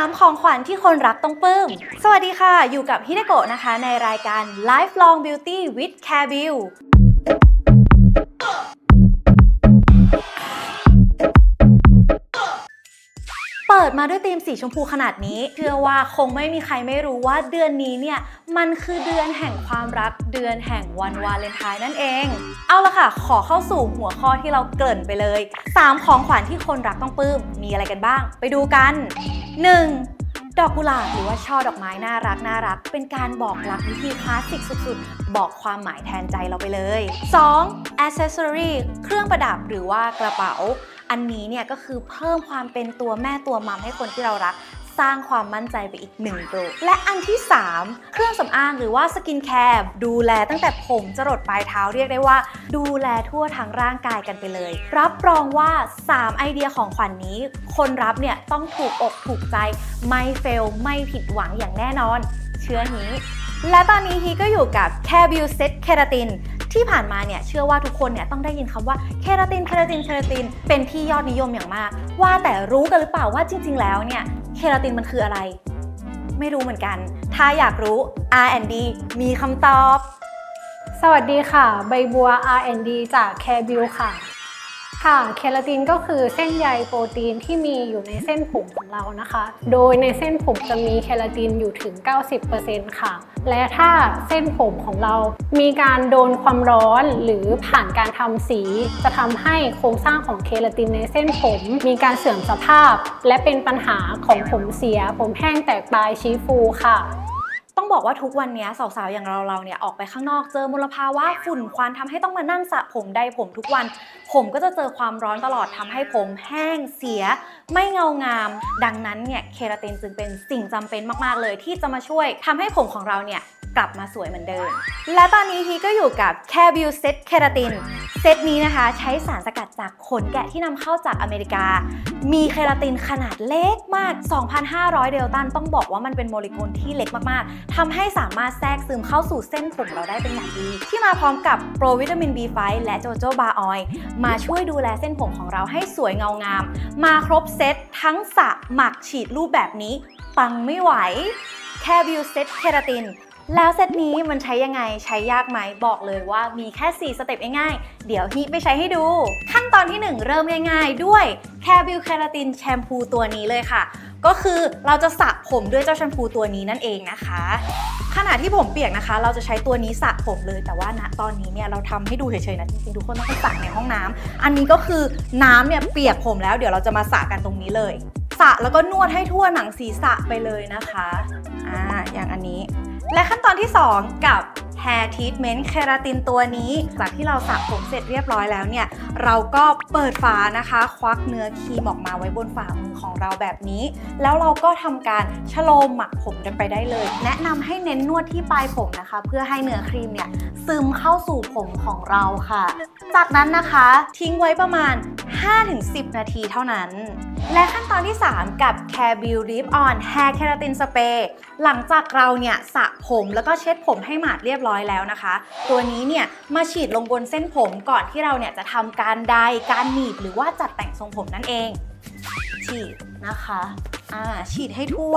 3 ของขวัญที่คนรักต้องปลื้ม สวัสดีค่ะ อยู่กับฮิเดโกะนะคะ ในรายการ Lifelong Beauty with Care b i l เปิดมาด้วยธีมสีชมพูขนาดนี้ เชื่อว่าคงไม่มีใครไม่รู้ว่าเดือนนี้เนี่ย มันคือเดือนแห่งความรักเดือนแห่งวันวาเลนไทน์นั่นเอง เอาละค่ะ ขอเข้าสู่หัวข้อที่เราเกริ่นไปเลย 3 ของขวัญที่คนรักต้องปลื้มมีอะไรกันบ้าง ไปดูกัน 1. ดอกกุหลาบหรือว่าช่อดอกไม้น่ารักน่ารัก เป็นการบอกรักวิธีคลาสสิกสุดๆ บอกความหมายแทนใจเราไปเลย 2. accessory เครื่องประดับหรือว่ากระเป๋า อันนี้เนี่ยก็คือเพิ่มความเป็นตัวแม่ตัวมัมให้คนที่เรารัก สร้างความมั่นใจไปอีกหนึ่งโกรและอันที่ 3 เครื่องสำอางหรือว่าสกินแคร์ดูแลตั้งแต่ผมจรดปลายเท้าเรียกได้ว่า ดูแลทั่วทั้งร่างกายกันไปเลย รับรองว่า 3 ไอเดียของขวัญนนี้ คนรับเนี่ยต้องถูกอกถูกใจไม่เฟลไม่ผิดหวังอย่างแน่นอน เชื่อฮีและตอนนี้ฮีก็อยู่กับ c a r b u Set Keratin ที่ผ่านมาเนี่ยเชื่อว่าทุกคนเนี่ยต้องได้ยินคำว่าเคราตินเคราตินเคราติน เป็นที่ยอดนิยมอย่างมาก ว่าแต่รู้กันหรือเปล่าว่าจริง ๆ แล้วเนี่ย เคราตินมันคืออะไร ไม่รู้เหมือนกัน ถ้าอยากรู้ R&D มีคำตอบ สวัสดีค่ะ ใบบัว R&D จาก c a r e b u ค่ะ ค่ะเคราตินก็คือเส้นใยโปรตีนที่มีอยู่ในเส้นผมของเรานะคะ โดยในเส้นผมจะมีเคราตินอยู่ถึง 90%ค่ะ และถ้าเส้นผมของเรามีการโดนความร้อนหรือผ่านการทำสี จะทำให้โครงสร้างของเคราตินในเส้นผม มีการเสื่อมสภาพ และเป็นปัญหาของผมเสีย ผมแห้งแตกปลายชี้ฟูค่ะ ต้องบอกว่าทุกวันนี้สาวๆอย่างเราเราๆเนี่ยออกไปข้างนอกเจอมลภาวะฝุ่นควันทำให้ต้องมานั่งสระผมใดผมทุกวัน ผมก็จะเจอความร้อนตลอดทำให้ผมแห้งเสีย ไม่เงางาม ดังนั้นเนี่ยเคราตินจึงเป็นสิ่งจำเป็นมากๆเลย ที่จะมาช่วยทำให้ผมของเราเนี่ย กลับมาสวยเหมือนเดิม และตอนนี้ฮีก็อยู่กับ c a r b u Set Keratin เซตนี้นะคะ ใช้สารสกัดจากขนแกะที่นำเข้าจากอเมริกา มีเคราตินขนาดเล็กมาก 2,500 เดลตัน ต้องบอกว่ามันเป็นโมเลกุลที่เล็กมากๆทำให้สามารถแทรกซึมเข้าสู่เส้นผมเราได้เป็นอย่างดี ที่มาพร้อมกับโปรวิตามิน B5 และโจโจบาออยมาช่วยดูแลเส้นผมของเราให้สวยเงางาม มาครบเซตทั้งสระหมักฉีดรูปแบบนี้ปังไม่ไหว แค่บิวเซตเคราติน แล้วเซตนี้มันใช้ยังไงใช้ยากไหมบอกเลยว่ามีแค่ 4 สเต็ปง่ายๆ เดี๋ยวฮีไปใช้ให้ดู ขั้นตอนที่ 1 เริ่มง่ายๆ ด้วยแคบิลเคราตินแชมพูตัวนี้เลยค่ะ ก็คือเราจะสระผมด้วยเจ้าแชมพูตัวนี้นั่นเองนะคะขณะที่ผมเปียกนะคะ เราจะใช้ตัวนี้สระผมเลยแต่ว่าณตอนนี้เนี่ยเราทำให้ดูเฉยๆนะจริงๆทุกคนต้องไปสระในห้องน้ำอันนี้ก็คือน้ำเนี่ยเปียกผมแล้วเดี๋ยวเราจะมาสระกันตรงนี้เลยสระแล้วก็นวดให้ทั่วหนังศีรษะไปเลยนะคะอ่าอย่างอันนี้ และขั้นตอนที่ 2 กับ Hair Treatment เคราตินตัวนี้ จากที่เราสระผมเสร็จเรียบร้อยแล้วเนี่ย เราก็เปิดฝานะคะ ควักเนื้อครีมออกมาไว้บนฝ่ามือของเราแบบนี้ แล้วเราก็ทำการชโลมหมักผมกันไปได้เลย แนะนำให้เน้นนวดที่ปลายผมนะคะ เพื่อให้เนื้อครีมเนี่ยซึมเข้าสู่ผมของเราค่ะ จากนั้นนะคะทิ้งไว้ประมาณ 5-10 นาทีเท่านั้น และขั้นตอนที่ 3 กับ c a r b u Rip On Hair Keratin Spray หลังจากเราเนี่ยสระผมแล้วก็เช็ดผมให้หมาดเรียบร้อยแล้วนะคะ ตัวนี้เนี่ยมาฉีดลงบนเส้นผมก่อนที่เราเนี่ยจะทำการไดการหนีบหรือว่าจัดแต่งทรงผมนั่นเอง ฉีดนะคะอ่าฉีดให้ทั่ว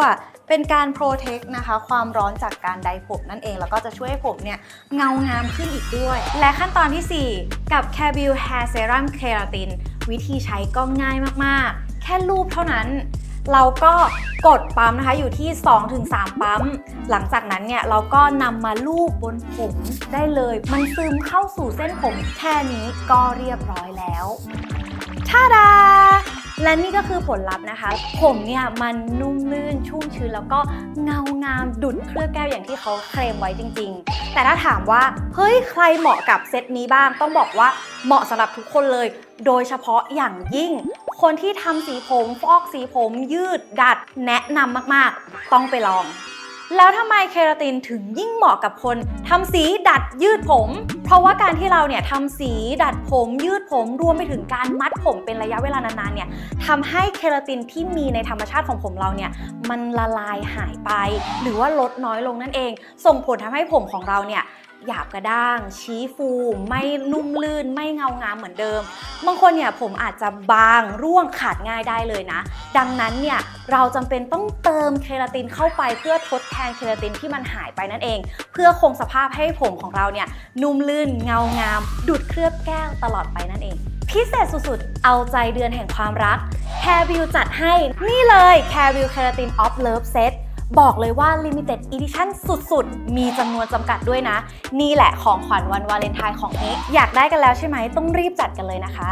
เป็นการโปรเทคนะคะความร้อนจากการไดร์ผมนั่นเอง แล้วก็จะช่วยให้ผมเนี่ยเงางามขึ้นอีกด้วย และขั้นตอนทีสี่ 4 กับ c a b i l Hair Serum Keratin วิธีใช้ก็ง่ายมากๆ แค่รูปเท่านั้นเราก็กดปั๊มนะคะอยู่ที่ 2-3 ปั๊ม หลังจากนั้นเนี่ยเราก็นำมาลูบบนผมได้เลย มันซึมเข้าสู่เส้นผมแค่นี้ก็เรียบร้อยแล้วทาดา และนี่ก็คือผลลัพธ์นะคะ ผมเนี่ยมันนุ่มลื่นชุ่มชื้นแล้วก็เงางามดุดเคลือบแก้วอย่างที่เขาเคลมไว้จริง ๆ แต่ถ้าถามว่าเฮ้ยใครเหมาะกับเซตนี้บ้าง ต้องบอกว่าเหมาะสำหรับทุกคนเลย โดยเฉพาะอย่างยิ่ง คนที่ทำสีผมฟอกสีผมยืดดัดแนะนำมากๆ ต้องไปลอง แล้วทำไมเคราตินถึงยิ่งเหมาะกับคนทำสีดัดยืดผม เพราะว่าการที่เราเนี่ยทำสีดัดผมยืดผมรวมไปถึงการมัดผมเป็นระยะเวลานานๆเนี่ยทำให้เคราตินที่มีในธรรมชาติของผมเราเนี่ยมันละลายหายไป หรือว่าลดน้อยลงนั่นเอง ส่งผลทำให้ผมของเราเนี่ย หยาบกระด้าง ชี้ฟู ไม่นุ่มลื่น ไม่เงางามเหมือนเดิม บางคนเนี่ยผมอาจจะบางร่วงขาดง่ายได้เลยนะ ดังนั้นเนี่ยเราจำเป็นต้องเติมเคราตินเข้าไปเพื่อทดแทนเคราตินที่มันหายไปนั่นเอง เพื่อคงสภาพให้ผมของเราเนี่ยนุ่มลื่นเงางาม ดุดเคลือบแก้วตลอดไปนั่นเองพิเศษสุดๆ เอาใจเดือนแห่งความรัก c a r e v i e w จัดให้ นี่เลย c a r e v i e w Keratin of Love Set บอกเลยว่า Limited Edition สุดๆ มีจำนวนจำกัดด้วยนะ นี่แหละของขวัญวันวาเลนไทน์ของนิกอยากได้กันแล้วใช่ไหม ต้องรีบจัดกันเลยนะคะ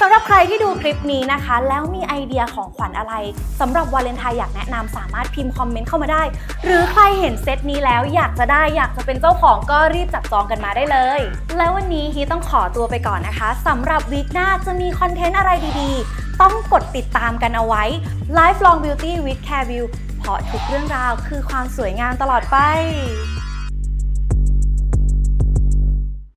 สำหรับใครที่ดูคลิปนี้นะคะ แล้วมีไอเดียของขวัญอะไรสำหรับวาเลนไทน์อยากแนะนำสามารถพิมพ์คอมเมนต์เข้ามาได้ หรือใครเห็นเซตนี้แล้วอยากจะได้อยากจะเป็นเจ้าของก็รีบจับจองกันมาได้เลย แล้ววันนี้ฮีต้องขอตัวไปก่อนนะคะสำหรับวีคหน้าจะมีคอนเทนต์อะไรดีๆ ต้องกดติดตามกันเอาไว้ Lifelong Beauty with Care View ราะทุกเรื่องราวคือความสวยงามตลอดไป